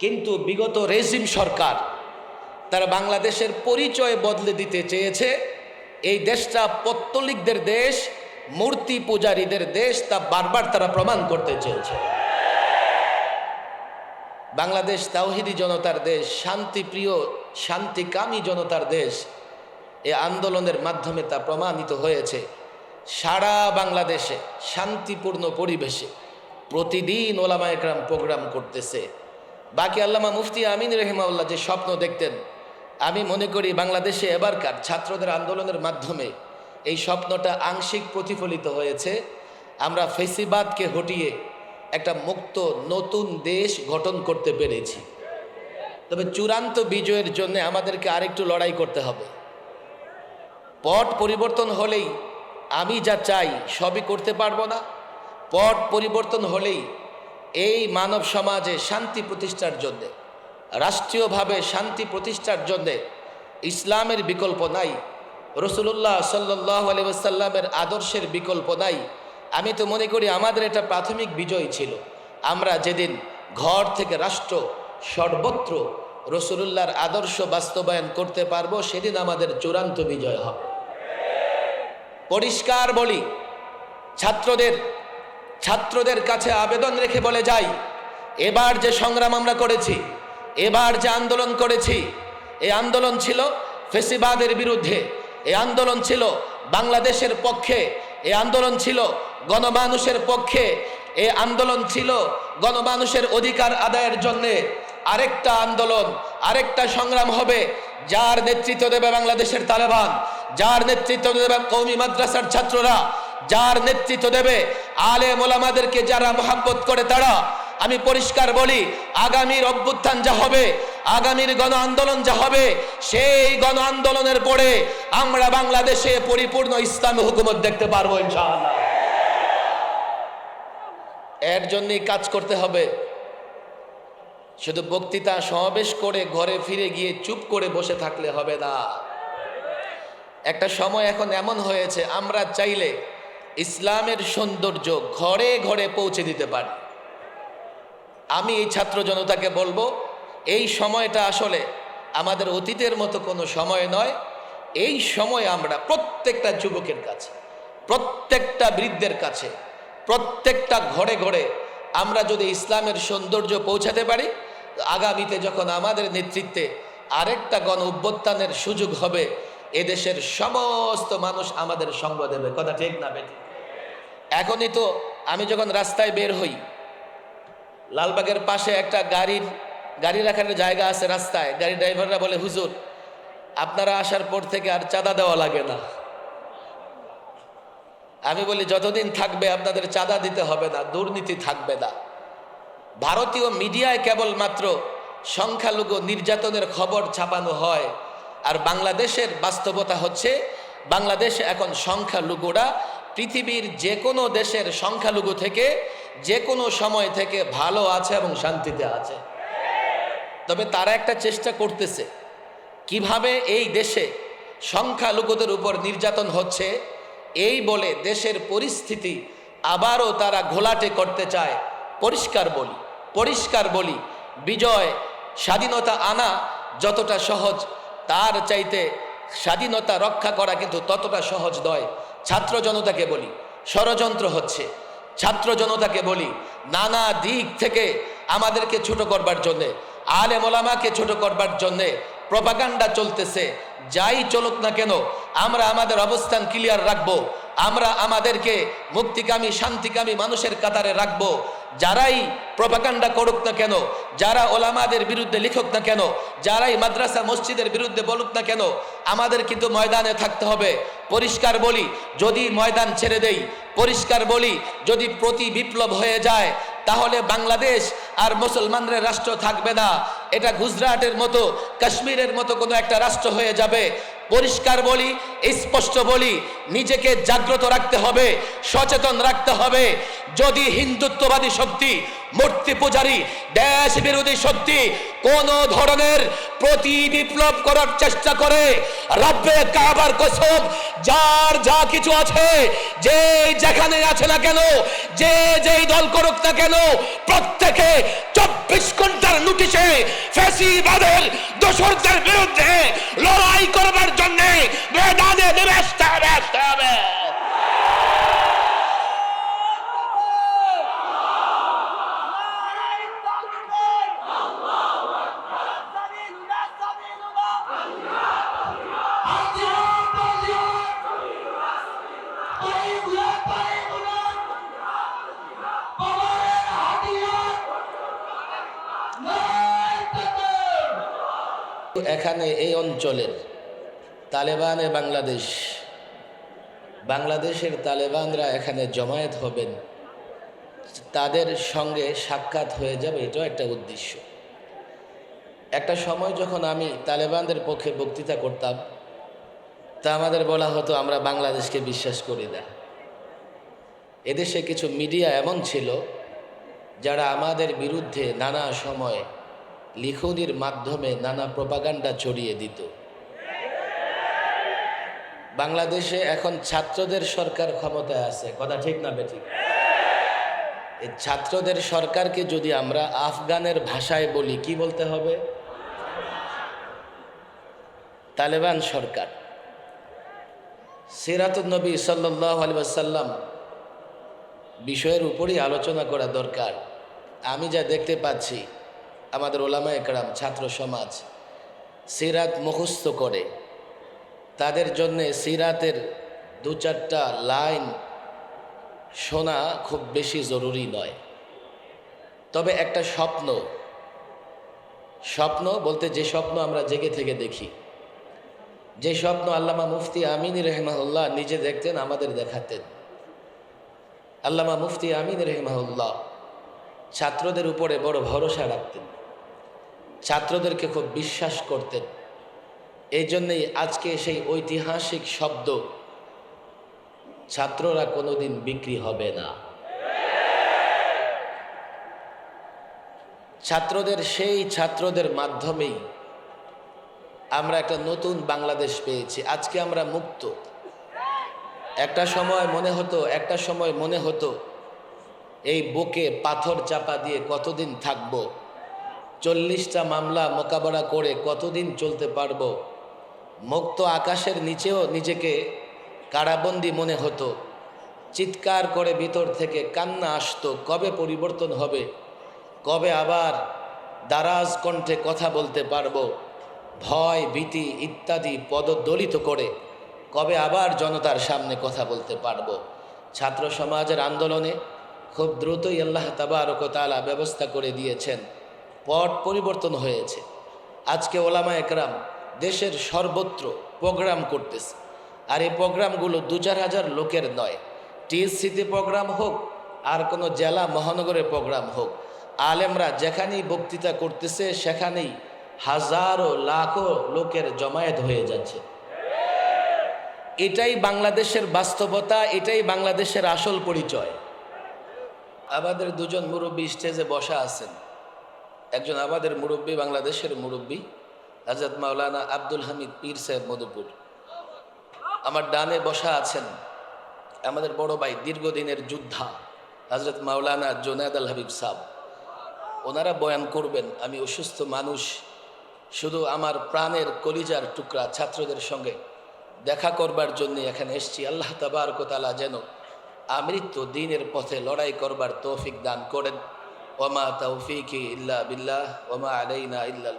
কিন্তু বিগত রেজিম সরকার তারা বাংলাদেশের পরিচয় বদলে দিতে চেয়েছে। এই দেশটা পত্তলিকদের দেশ, মূর্তি পূজারীদের দেশ, তা বারবার তারা প্রমাণ করতে চেয়েছে। বাংলাদেশ তাওহিদি জনতার দেশ, শান্তিপ্রিয়, শান্তিকামী জনতার দেশ, এ আন্দোলনের মাধ্যমে তা প্রমাণিত হয়েছে। সারা বাংলাদেশে শান্তিপূর্ণ পরিবেশে প্রতিদিন ওলামা একরাম প্রোগ্রাম করতেছে। বাকি আল্লামা মুফতি আমিন রহিমাউল্লাহ যে স্বপ্ন দেখতেন, আমি মনে করি বাংলাদেশে এবারকার ছাত্রদের আন্দোলনের মাধ্যমে এই স্বপ্নটা আংশিক প্রতিফলিত হয়েছে। আমরা ফেসিবাদকে হটিয়ে একটা মুক্ত, নতুন দেশ গঠন করতে পেরেছি। তবে চূড়ান্ত বিজয়ের জন্য আমাদেরকে আরেকটু লড়াই করতে হবে। পট পরিবর্তন হলেই আমি যা চাই সবই করতে পারব না। পট পরিবর্তন হলেই এই মানব সমাজে শান্তি প্রতিষ্ঠার জন্যে, রাষ্ট্রীয়ভাবে শান্তি প্রতিষ্ঠার জন্যে ইসলামের বিকল্প নাই রসুল্লাহ সাল্লাহ আদর্শের বিকল্প নাই। আমি তো মনে করি আমাদের এটা প্রাথমিক বিজয় ছিল। আমরা যেদিন ঘর থেকে রাষ্ট্র সর্বত্র রসুলুল্লাহর আদর্শ বাস্তবায়ন করতে পারব, সেদিন আমাদের চূড়ান্ত বিজয় হবে। পরিষ্কার বলি, ছাত্রদের ছাত্রদের কাছে আবেদন রেখে বলে যাই, এবার যে সংগ্রাম আমরা করেছি, এবার যে আন্দোলন করেছি এই আন্দোলন ছিল ফেসিবাদের বিরুদ্ধে এই আন্দোলন ছিল বাংলাদেশের পক্ষে এই আন্দোলন ছিল গণমানুষের পক্ষে এই আন্দোলন ছিল গণমানুষের অধিকার আদায়ের জন্যে। আরেকটা আন্দোলন, আরেকটা সংগ্রাম হবে, যার নেতৃত্ব দেবে বাংলাদেশের তালেবান, যার নেতৃত্ব দেবে কৌমি মাদ্রাসার ছাত্ররা। যার নেতৃত্ব দেবে আলে মোলামাদেরকে যারা মোহাব্বত করে তারা। আমি পরিষ্কার বলি, আগামীর অভ্যুত্থান যা হবে, আগামীর গণ আন্দোলন যা হবে, সেই গণ আন্দোলনের পরে আমরা বাংলাদেশে পরিপূর্ণ ইসলামী হুকুমত দেখতে পারব এর জন্যই কাজ করতে হবে। শুধু বক্তৃতা সমাবেশ করে ঘরে ফিরে গিয়ে চুপ করে বসে থাকলে হবে না। একটা সময় এখন এমন হয়েছে, আমরা চাইলে ইসলামের সৌন্দর্য ঘরে ঘরে পৌঁছে দিতে পারি। আমি এই ছাত্র জনতাকে বলব, এই সময়টা আসলে আমাদের অতীতের মতো কোনো সময় নয়। এই সময় আমরা প্রত্যেকটা যুবকের কাছে, প্রত্যেকটা বৃদ্ধের কাছে, প্রত্যেকটা ঘরে ঘরে আমরা যদি ইসলামের সৌন্দর্য পৌঁছাতে পারি, আগামীতে যখন আমাদের নেতৃত্বে আরেকটা গণ অভ্যুত্থানের সুযোগ হবে, এদেশের সমস্ত মানুষ আমাদের সঙ্গ দেবে। কথা ঠিক না বেটি এখনই তো আমি যখন রাস্তায় বের হই, লালবাগের পাশে একটা গাড়ির, গাড়ি রাখার জায়গা আছে রাস্তায়। গাড়ি ড্রাইভাররা বলে, হুজুর, আপনারা আসার পর থেকে আর চাঁদা দেওয়া লাগে না। আমি বলি, যতদিন থাকবে আপনাদের চাঁদা দিতে হবে না, দুর্নীতি থাকবে না। ভারতীয় মিডিয়ায় কেবলমাত্র সংখ্যালঘু নির্যাতনের খবর ছাপানো হয়, আর বাংলাদেশের বাস্তবতা হচ্ছে, বাংলাদেশে এখন সংখ্যালঘুরা পৃথিবীর যে কোনো দেশের সংখ্যালঘু থেকে যে কোনো সময় থেকে ভালো আছে এবং শান্তিতে আছে। তবে তারা একটা চেষ্টা করতেছে, কীভাবে এই দেশে সংখ্যালঘুদের উপর নির্যাতন হচ্ছে, এই বলে দেশের পরিস্থিতি আবারও তারা ঘোলাটে করতে চায়। পরিষ্কার বলি পরিষ্কার বলি, বিজয়, স্বাধীনতা আনা যতটা সহজ, তার চাইতে স্বাধীনতা রক্ষা করা কিন্তু ততটা সহজ নয়। ছাত্র জনতাকে বলি, ষড়যন্ত্র হচ্ছে। ছাত্র জনতাকে বলি, নানা দিক থেকে আমাদেরকে ছোট করবার জন্যে আলে মোলামাকে ছোট করবার জন্যে প্রপাগান্ডা চলতেছে। যাই চলুক না কেন, আমরা আমাদের অবস্থান ক্লিয়ার রাখব। আমরা আমাদেরকে মুক্তিকামী, শান্তিকামী মানুষের কাতারে রাখব। যারাই প্রপাগান্ডা করুক না কেন, যারা ওলামাদের বিরুদ্ধে লিখুক না কেন, যারাই মাদ্রাসা, মসজিদের বিরুদ্ধে বলুক না কেন, আমাদের কিন্তু ময়দানে থাকতে হবে। পরিষ্কার বলি, যদি ময়দান ছেড়ে দেই, পরিষ্কার বলি, যদি প্রতি বিপ্লব হয়ে যায়, তাহলে বাংলাদেশ আর মুসলমানদের রাষ্ট্র থাকবে না। এটা গুজরাটের মতো, কাশ্মীরের মতো কোনো একটা রাষ্ট্র হয়ে যাবে। পরিষ্কার বলি, স্পষ্ট বলি, নিজেকে জাগ্রত রাখতে হবে, সচেতন রাখতে হবে। যদি হিন্দুত্ববাদী শক্তি, মূর্তি পূজারী, দেশ বিরোধী শক্তি কোন ধরনের প্রতি বিপ্লব করার চেষ্টা করে, রাব্বে কাবার কসম, যার যা কিছু আছে যে যেখানে আছে না কেন, যে যেই দল করুক না কেন, প্রত্যেকে চব্বিশ ঘণ্টার নোটিশে ফেসিবাদের দোসরদের বিরুদ্ধে লড়াই করবার জন্য ময়দানে নেমে হবে। এখানে এই অঞ্চলের তালেবানে বাংলাদেশ। বাংলাদেশের তালেবানরা এখানে জমায়েত হবেন। তাদের সঙ্গে সাক্ষাৎ হয়ে যাবে, এটাও একটা উদ্দেশ্য। একটা সময় যখন আমি তালেবানদের পক্ষে বক্তৃতা করতাম, তা আমাদের বলা হতো, আমরা বাংলাদেশকে বিশ্বাস করি না। এদেশে কিছু মিডিয়া এমন ছিল, যারা আমাদের বিরুদ্ধে নানা সময় লিখনির মাধ্যমে নানা প্রপাগান্ডা ছড়িয়ে দিত। বাংলাদেশে এখন ছাত্রদের সরকার ক্ষমতায় আছে। কথা ঠিক না বেঠিক? এই ছাত্রদের সরকারকে যদি আমরা আফগানের ভাষায় বলি, কি বলতে হবে? তালেবান সরকার। সিরাতুল নবী সাল্লাহ আলী সাল্লাম বিষয়ের উপরই আলোচনা করা দরকার। আমি যা দেখতে পাচ্ছি, আমাদের ওলামা একরাম ছাত্র সমাজ, সিরাত মুখস্থ করে। তাদের জন্যে সিরাতের দু চারটা লাইন শোনা খুব বেশি জরুরি নয়। তবে একটা স্বপ্ন স্বপ্ন বলতে যে স্বপ্ন আমরা জেগে থেকে দেখি, যে স্বপ্ন আল্লামা মুফতি আমিন রহমাউল্লাহ নিজে দেখতেন, আমাদের দেখাতেন। আল্লামা মুফতি আমিন রহমাউল্লাহ ছাত্রদের উপরে বড় ভরসা রাখতেন, ছাত্রদেরকে খুব বিশ্বাস করতেন। এই জন্যেই আজকে সেই ঐতিহাসিক শব্দ, ছাত্ররা কোনোদিন বিক্রি হবে না। ছাত্রদের, সেই ছাত্রদের মাধ্যমেই আমরা একটা নতুন বাংলাদেশ পেয়েছি। আজকে আমরা মুক্ত। একটা সময় মনে হতো, একটা সময় মনে হতো, এই বুকে পাথর চাপা দিয়ে কতদিন থাকব, চল্লিশটা মামলা মোকাবেলা করে কতদিন চলতে পারব মুক্ত আকাশের নিচেও নিজেকে কারাবন্দি মনে হতো। চিৎকার করে ভিতর থেকে কান্না আসতো, কবে পরিবর্তন হবে, কবে আবার দারাজ কণ্ঠে কথা বলতে পারব, ভয়, ভীতি ইত্যাদি পদদলিত করে কবে আবার জনতার সামনে কথা বলতে পারব। ছাত্র সমাজের আন্দোলনে খুব দ্রুতই আল্লাহ তাবারক তালা ব্যবস্থা করে দিয়েছেন। পট পরিবর্তন হয়েছে। আজকে ওলামা একরাম দেশের সর্বত্র প্রোগ্রাম করতেছে। আর এই প্রোগ্রামগুলো দু চার হাজার লোকের নয়। টিএসসিতে প্রোগ্রাম হোক, আর কোনো জেলা মহানগরের প্রোগ্রাম হোক, আলেমরা যেখানেই বক্তৃতা করতেছে, সেখানেই হাজারো, লাখো লোকের জমায়েত হয়ে যাচ্ছে। এটাই বাংলাদেশের বাস্তবতা, এটাই বাংলাদেশের আসল পরিচয়। আমাদের দুজন মুরব্বী স্টেজে বসা আছেন। একজন আমাদের মুরব্বী, বাংলাদেশের মুরব্বী। হজরত মাওলানা আব্দুল হামিদ পীর সাহেব মধুপুর। আমার ডানে বসা আছেন আমাদের বড় ভাই দীর্ঘদিনের যোদ্ধা হজরত মাওলানা জোনায়দ আল হাবিব সাহ ওনারা বয়ান করবেন, আমি অসুস্থ মানুষ, শুধু আমার প্রাণের কলিজার টুকরা ছাত্রদের সঙ্গে দেখা করবার জন্য এখানে এসছি। আল্লাহ তাবারকতালা যেন আমৃত্য দিনের পথে লড়াই করবার তৌফিক দান করেন। ওমা তৌফিক ইল্লা বিল্লাহ ওমা আলাইনা ইল্লাল